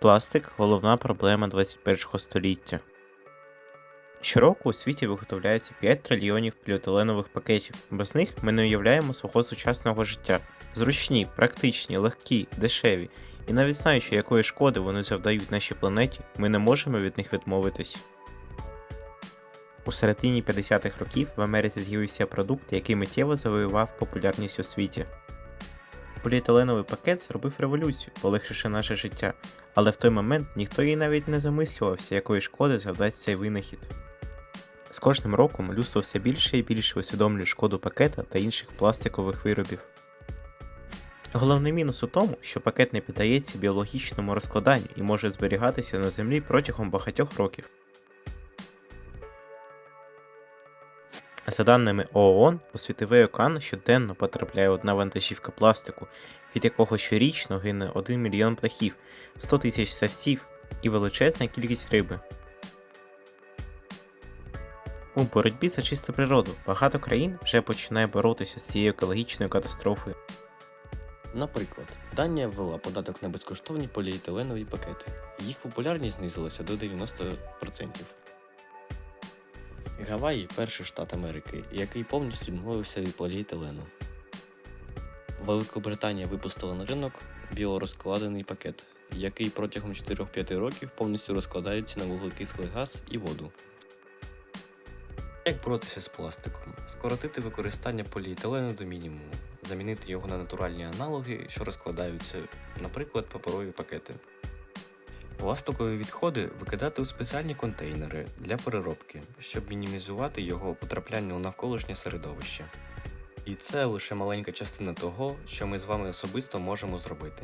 Пластик головна проблема 21 століття. Щороку у світі виготовляється 5 трильйонів поліетиленових пакетів. Без них ми не уявляємо свого сучасного життя. Зручні, практичні, легкі, дешеві. І навіть знаючи, якої шкоди вони завдають нашій планеті, ми не можемо від них відмовитись. У середині 50-х років в Америці з'явився продукт, який миттєво завоював популярність у світі. Поліетиленовий пакет зробив революцію, полегшивши наше життя, але в той момент ніхто і навіть не замислювався, якої шкоди завдасть цей винахід. З кожним роком людство все більше і більше усвідомлює шкоду пакета та інших пластикових виробів. Головний мінус у тому, що пакет не піддається біологічному розкладанню і може зберігатися на землі протягом багатьох років. За даними ООН, у світовий океан щоденно потрапляє одна вантажівка пластику, від якого щорічно гине 1 мільйон птахів, 100 тисяч савців і величезна кількість риби. У боротьбі за чисту природу багато країн вже починає боротися з цією екологічною катастрофою. Наприклад, Данія ввела податок на безкоштовні поліетиленові пакети. Їх популярність знизилася до 90%. Гаваї перший штат Америки, який повністю відмовився від поліетилену. Великобританія випустила на ринок біорозкладений пакет, який протягом 4-5 років повністю розкладається на вуглекислий газ і воду. Як боротися з пластиком? Скоротити використання поліетилену до мінімуму, замінити його на натуральні аналоги, що розкладаються, наприклад, паперові пакети. Пластикові відходи викидати у спеціальні контейнери для переробки, щоб мінімізувати його потрапляння у навколишнє середовище. І це лише маленька частина того, що ми з вами особисто можемо зробити.